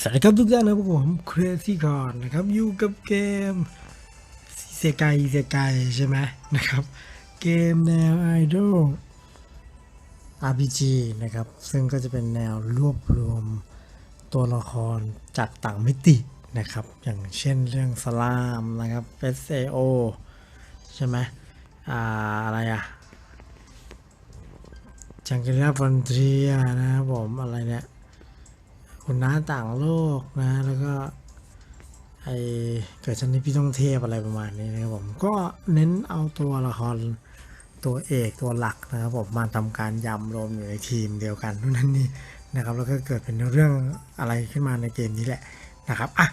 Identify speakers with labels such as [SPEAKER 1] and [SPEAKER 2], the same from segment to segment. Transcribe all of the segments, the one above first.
[SPEAKER 1] สวัสดีครับทุกท่านนะครับผมเครซี่คอนนะครับอยู่กับเกมเซกายเซกายใช่ไหมนะครับ เกมแนวไอดอล RPG นะครับ ซึ่งก็จะเป็นแนวรวบรวมตัวละครจากต่างมิตินะครับ อย่างเช่นเรื่องสลามนะครับ SAO ใช่ไหมอ่าอะไรอะจังกิลาฟอนเทียนะครับผมอะไรเนี่ย คุณน้าต่างโลกนะ แล้วก็ไอเกิดชันนี้พี่ต้องเทพอะไรประมาณนี้นะครับผมก็เน้นเอาตัวละครตัวเอกตัวหลักนะครับผมมาทำการยำรวมอยู่ในทีมเดียวกันนู่นนั่นนี่นะครับแล้วก็เกิดเป็นเรื่องอะไรขึ้นมาในเกมนี้แหละนะครับอะ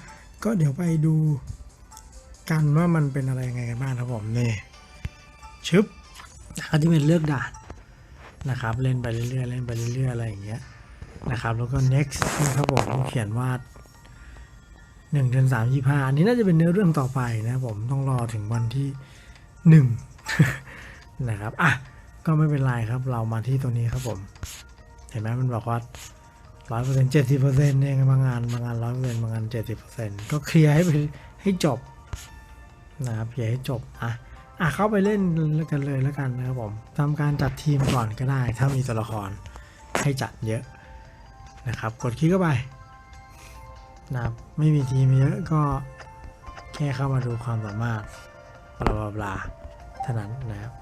[SPEAKER 1] ก็เดี๋ยวไปดูกันว่ามันเป็นอะไรยังไงกันบ้างครับผมนี่ชึบเขาที่เป็นเลือกด่านนะครับ เล่นไปเรื่อยๆเล่นไปเรื่อยๆอะไรอย่างเงี้ย นะครับแล้วก็ next นะครับผมเขียนว่าหนึ่งเดือนสามยี่ห้าอันนี้น่าจะเป็นเนื้อเรื่องต่อไปนะผมต้องรอถึงวันที่หนึ่งนะครับอะก็ไม่เป็นไรครับเรามาที่ตัวนี้ครับผม เห็นไหมมันบอกว่าร้อยเปอร์เซ็นต์เจ็ดสิบเปอร์เซ็นต์เองบางงานบางงานร้อยเปอร์เซ็นต์บางงานเจ็ดสิบเปอร์เซ็นต์ก็เคลียร์ให้ไปให้จบนะครับเคลียร์ให้จบอะอะเข้าไปเล่นกันเลยแล้วกันนะครับผมทำการจัดทีมก่อนก็ได้ ถ้ามีตัวละครให้จัดเยอะ นะครับ กดคลิกเข้าไปนะครับไม่มีทีมเยอะก็แค่เข้ามาดูความสามารถบลาบลาบลาเท่านั้นนะครับ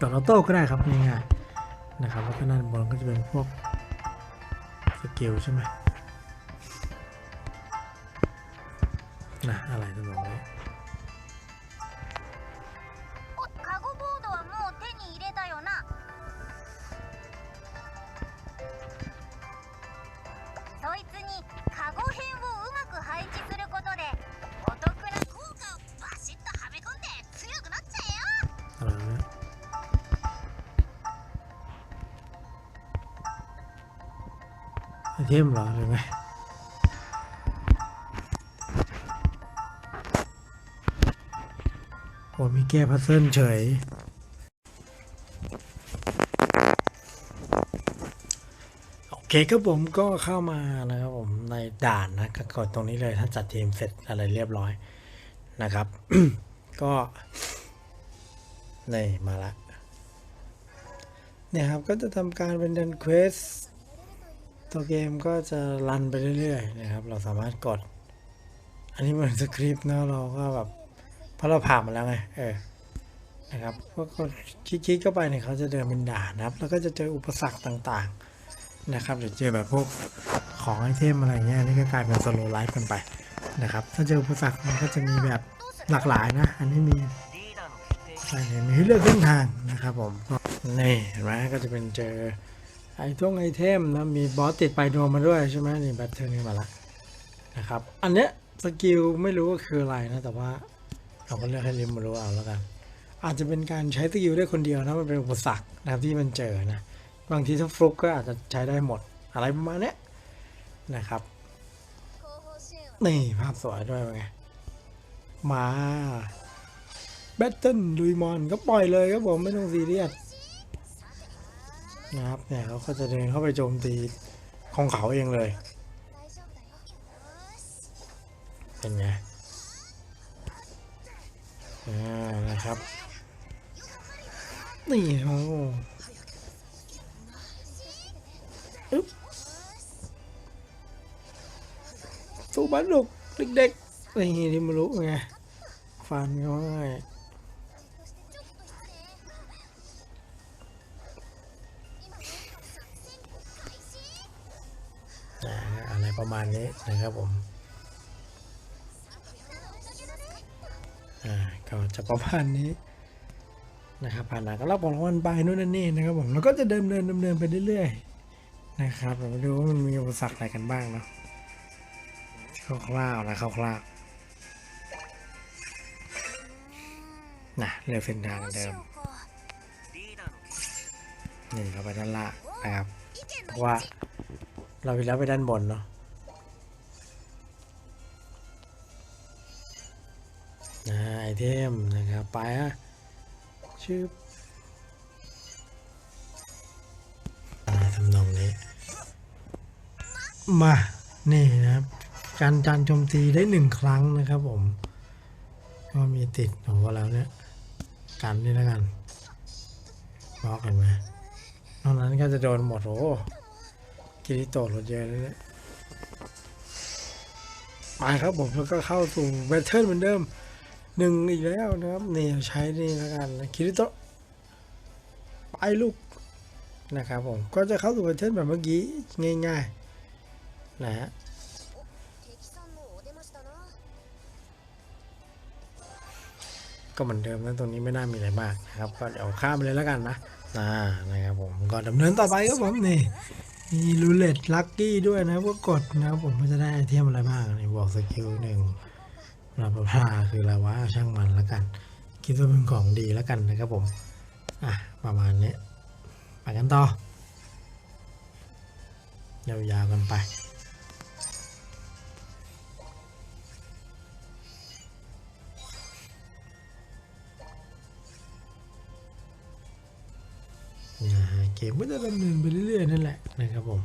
[SPEAKER 1] กดออโต้ก็ได้ครับง่ายๆนะครับแล้วก็ด้านบนก็จะเป็นพวกสกิลใช่ไหมนะอะไรตรงนี้ เทมเหรอหรือไงโอ้มีแก้พัซเซิลเฉย โอเคครับผมก็เข้ามานะครับผมในด่านนะก็กดตรงนี้เลยถ้าจัดทีมเสร็จอะไรเรียบร้อยนะครับ ก็นี่มาละเนี่ยครับก็จะทำการเป็นดันเควส ตัวเกมก็จะรันไปเรื่อยๆนะครับ เราสามารถกด อันนี้เหมือนสคริปต์เนาะเราก็แบบเพราะเราผ่านมาแล้วไงเออนะครับก็กดคลิกๆเข้าไปเนี่ยเขาจะเดินเป็นด่านนะครับ แล้วก็จะเจออุปสรรคต่างๆนะครับเดี๋ยวเจอแบบพวกของไอเทมอะไรเงี้ยนี่ก็กลายเป็นสโลไลฟ์กันไปนะครับ ถ้าเจออุปสรรคมันก็จะมีแบบหลากหลายนะ อันนี้มีใช่มีให้เลือกเส้นทางนะครับผมนี่เห็นไหมก็จะเป็นเจอ ไอท่งไอเทมนะมีบอสติดไปโดนมาด้วยใช่ไหมนี่แบตเทิลนี่มาละนะครับ อันเนี้ยสกิลไม่รู้ว่าคืออะไรนะแต่ว่าเราก็เลือกให้ริมมารู้เอาแล้วกันอาจจะเป็นการใช้สกิลได้คนเดียวนะมันเป็นอุปสรรคนะครับที่มันเจอนะบางทีถ้าฟลุกก็อาจจะใช้ได้หมดอะไรประมาณเนี้ยนะครับนี่ภาพสวยด้วยเป็นไงมาแบตเทิลลุยมอนก็ปล่อยเลยครับผมไม่ต้องซีเรียส นะครับเนี่ยเขาก็จะเดินเข้าไปโจมตีของเขาเองเลย เป็นไงอ่านะครับ นี่โอ้อึ๊บสู้บ้านลูกเด็กๆนี่ที่มารู้ไงฟันเขาให้ ประมาณนี้นะครับผมอ่าก็จะประมาณนี้นะครับผ่านมาก็รับของรางวัลไปนู่นนั่นนี่นะครับผมแล้วก็จะเดินเดินดำเนินไปเรื่อยๆนะครับเรามาดูว่ามันมีอุปสรรคอะไรกันบ้างเนาะคร่าวๆนะคร่าวๆนะเลือเส้นทางเดิมนี่เราไปด้านล่างนะครับเพราะว่าเราไปแล้วไปด้านบนเนาะ นะไอเทมนะครับไปอะชื่ออะไรทำนองนี้ มา นี่นะครับ การจานโจมตีได้หนึ่งครั้งนะครับผม ก็มีติดโอ้โหแล้วเนี่ย กันนี่แล้วกันบล็อกเห็นไหมนอกนั้นก็จะโดนหมดโอ้กิริโตะรถเยอะเลยเนี่ยไปครับผมแล้วก็เข้าสู่แบทเทิลเหมือนเดิม หนึ่งอีกแล้วนะครับเนี่ยใช้นี่แล้วกันคิริโตะไปลูกนะครับผมก็จะเข้าสู่ประเทศแบบเมื่อกี้ง่ายๆนะฮะก็เหมือนเดิมนะตรงนี้ไม่น่ามีอะไรมากนะครับก็เดี๋ยวข้ามไปเลยแล้วกันนะนะนะครับผมก่อนดำเนินต่อไปครับผมนี่มีรูเล็ตลัคกี้ด้วยนะพวกกดนะครับผมมัจะได้ไอเทมอะไรบ้างนี่บอกสกิลหนึ่ง ลาบพาคืออะไรวะช่างมันแล้วกัน คิดว่าเป็นของดีแล้วกันนะครับผมอะประมาณนี้ไปกันต่อยาวๆกันไปเกมก็จะดำเนินไปเรื่อยๆนั่นแหละนะครับผม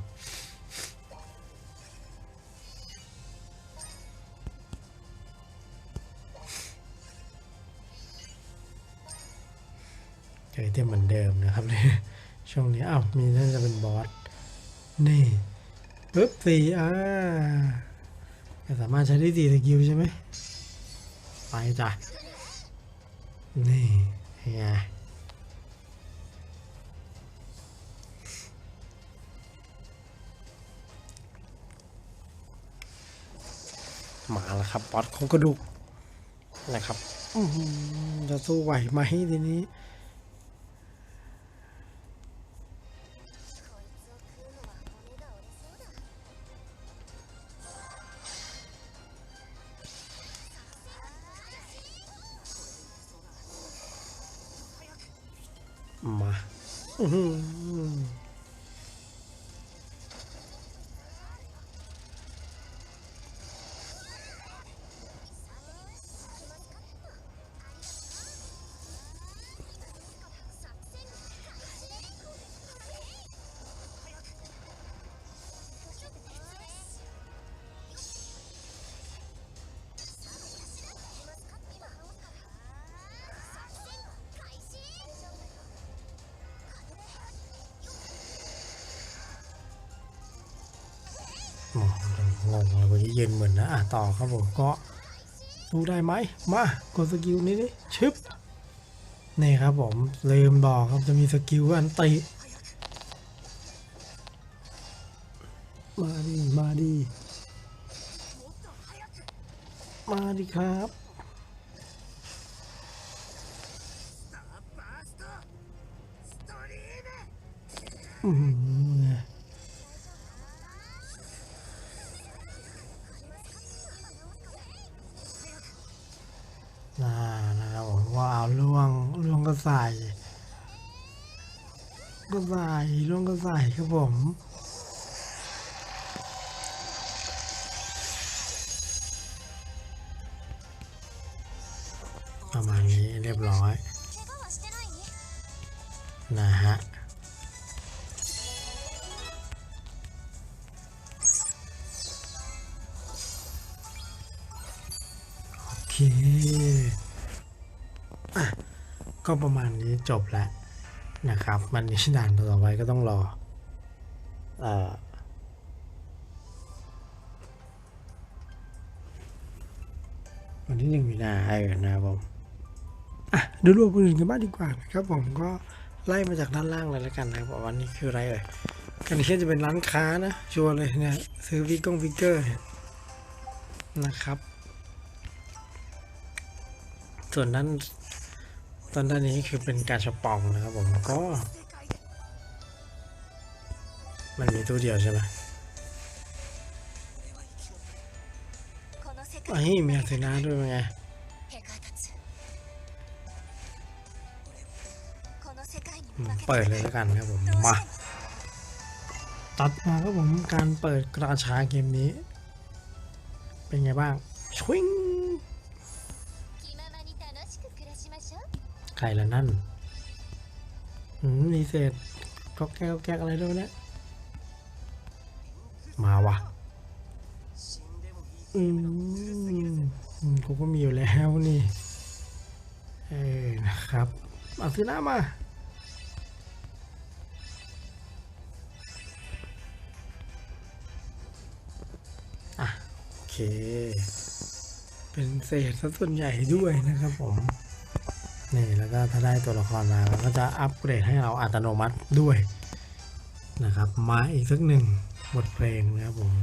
[SPEAKER 1] เจอเต็มเหมือนเดิมนะครับเนี่ยช่วงนี้อ้าวมีน่าจะเป็นบอสนี่ปึ๊บสี่อ่าสามารถใช้ได้สี่สกิลใช่ไหมไปจ้ะนี่ไงมาแล้วครับบอสโครงกระดูกนะครับจะสู้ไหวไหมทีนี้ Mm-hmm. งงเลยเมื่อกี้ยืนเหมือนนะอะต่อครับผมก็สู้ได้ไหมมากดสกิลนี้ดิชึบนี่ครับผมลืมบอกครับจะมีสกิลอันติมาดิมาดิมาดิครับอือ ใส่ก็ใส่ลงก็ใส่ครับผมประมาณนี้เรียบร้อย นะฮะ ก็ประมาณนี้จบแล้วนะครับ มันนี้ด่านต่อไปก็ต้องรอเอ่อวันที่หนึ่งมีนาเออนะครับผมอะดูรูปคนอื่นกันบ้างดีกว่านะครับผมก็ไล่มาจากด้านล่างเลยแล้วกันนะครับวันนี้คืออะไรเอ่ยกันนี้จะเป็นร้านค้านะชัวร์เลยเนี่ยซื้อฟิกกงฟิกเกอร์เนี่ยนะครับ ส่วนด้าน ตอนด้านนี้คือเป็นการชปองนะครับผมก็ มันมีตู้เดียวใช่ไหมไอ้มีอาเทนาด้วยไงเปิดเลยแล้วกันครับผม มา ตัดมาครับผมการเปิดกระชาเกมนี้ เป็นไงบ้าง ชวิง
[SPEAKER 2] う
[SPEAKER 1] ใครละนั่นอืมมีเศษก็แก้วแก้อะไรด้วยวะเนี่ยมาว่ะอืมอืมกูก็มีอยู่แล้วนี่ เออนะครับ เอาซื้อหน้ามาอะโอเค เป็นเศษซะส่วนใหญ่ด้วยนะครับผม นี่แล้วก็ถ้าได้ตัวละครมาเราก็จะอัปเกรดให้เราอัตโนมัติด้วยนะครับ มาอีกสักหนึ่งบทเพลงนะครับผม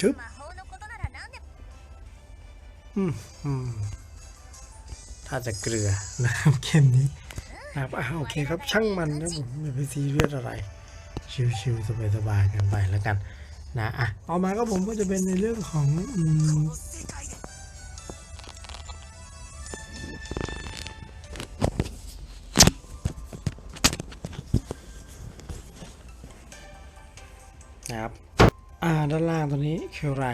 [SPEAKER 1] ชึบอืมถ้าจะเกลือนะครับเกมนี้นะครับอ่าโอเคครับช่างมันนะผมไม่ไปซีเรียสอะไร ชิวๆสบายๆกันไปแล้วกัน นะอะต่อมาก็ผมก็จะเป็นในเรื่องของอืมนะครับอ่าด้านล่างตัวนี้คืออะไร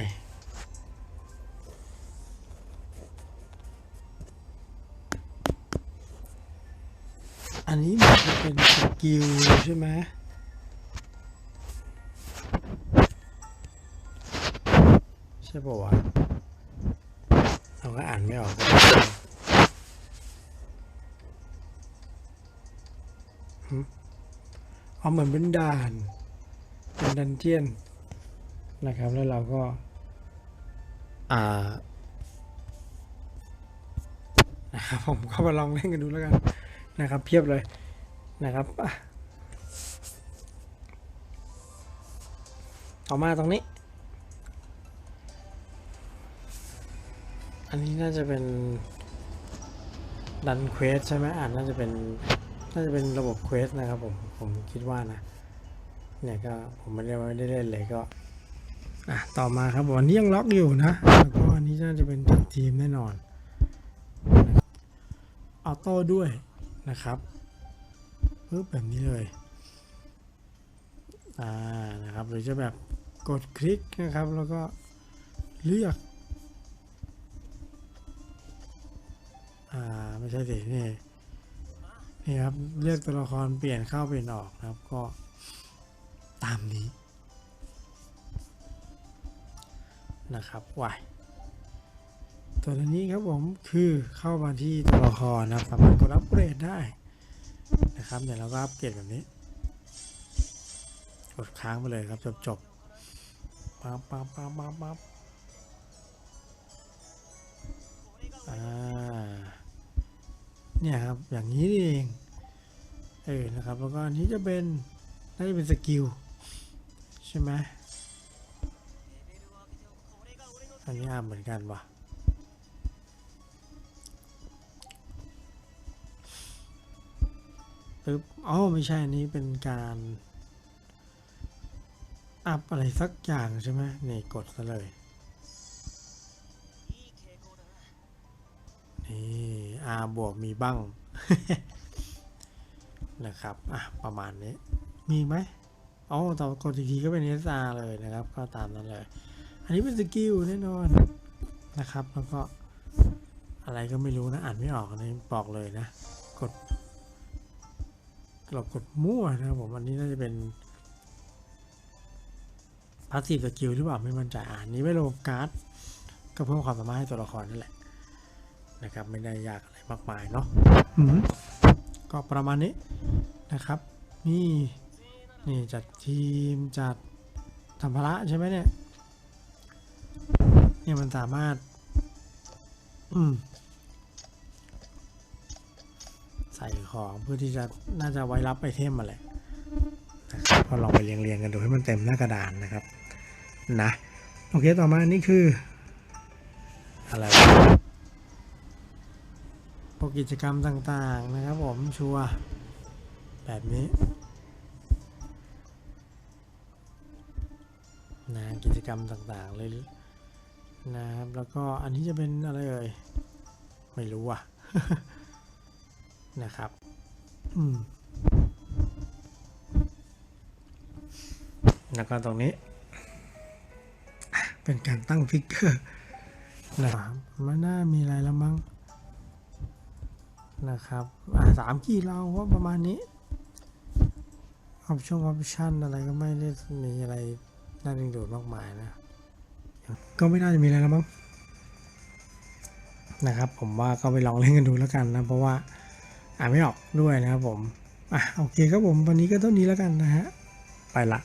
[SPEAKER 1] อันนี้มันจะเป็นสกิลใช่ไหม ช่ป่าวะเราก็อ่านไม่ออกเอาเหมือนเป็นด่าน เป็นดันเจียนนะครับ แล้วเราก็ อ่านะครับผมก็มาลองเล่นกันดูแล้วกันนะครับ เพียบเลยนะครับอะต่อมาตรงนี้ นนี้น่าจะเป็นดันเควสใช่ไหมอ่านน่าจะเป็นน่าจะเป็นระบบเควสนะครับผมผมคิดว่านะเนี่ยก็ผมไม่ได้ไม่ได้เล่นเลยก็อะต่อมาครับผมอันนี้ยังล็อกอยู่นะแล้วก็อันนี้น่าจะเป็นจัดทีมแน่นอนออโต้ด้วยนะครับปึ๊บแบบนี้เลยอ่านะครับหรือจะแบบกดคลิกนะครับแล้วก็เลือก อ่าไม่ใช่สินี่นี่ครับเลือกตัวละครเปลี่ยนเข้าเปลี่ยนออกนะครับก็ตามนี้นะครับวายตัวนี้ครับผมคือเข้ามาที่ตัวละครนะครับสามารถกดอัปเกรดได้นะครับเดี๋ยวเราก็อัปเกรดแบบนี้กดค้างไปเลยครับจบจบปั๊บปั๊บปั๊บปั๊บ เนี่ยครับอย่างนี้นี่เองเออนะครับแล้วก็อันนี้จะเป็นน่าจะเป็นสกิลใช่ไหมอันนี้อ่าเหมือนกันวะปึ๊บอ๋อไม่ใช่อันนี้เป็นการอัพอะไรสักอย่างใช่ไหมนี่กดซะเลยนี่ R บวกมีบ้างนะครับอะประมาณนี้ มีไหมอ๋อต่อกดอีกทีก็เป็น SR เลยนะครับ ก็ตามนั้นเลย อันนี้เป็นสกิลแน่นอนนะครับ แล้วก็อะไรก็ไม่รู้นะ อ่านไม่ออกนนี้บอกเลยนะ กดเรากดมั่วนะครับผมอันนี้น่าจะเป็นพาสซีฟสกิลหรือเปล่าไม่มั่นใจอ่านนี้ไม่ระบบการ์ดก็เพิ่มความสามารถให้ตัวละครนั่นแหละ นะครับไม่ได้ยากอะไรมากมายเนาะอืมก็ประมาณนี้นะครับนี่นี่จัดทีมจัดสัมภาระใช่ไหมเนี่ยเนี่ยมันสามารถอืมใส่ของเพื่อที่จะน่าจะไว้รับไอเทมมาแหละนะครับก็ลองไปเรียงเรียงๆกันดูให้มันเต็มหน้ากระดานนะครับนะโอเคต่อมาอันนี่คือ อะไรวะพ วกกิจกรรมต่างๆนะครับผมชัวร์แบบนี้นะกิจกรรมต่างๆเลยนะครับแล้วก็อันนี้จะเป็นอะไรเอ่ยไม่รู้อะนะครับอืมแล้วก็ตรงนี้ เป็นการตั้งฟิกเกอร์นะครับมันน่ามีอะไรแล้วมั้ง นะครับสามกีเราว่าประมาณนี้ออปชั่นออปชั่นอะไรก็ไม่ได้มีอะไรน่าดึงดูดมากมายนะ ก็ไม่น่าจะมีอะไรแล้วมั้งนะครับ ผมว่าก็ไปลองเล่นกันดูแล้วกันนะ เพราะว่าอ่านไม่ออกด้วยนะครับผมอะโอเคครับผมวันนี้ก็เท่านี้แล้วกันนะฮะ ไปละ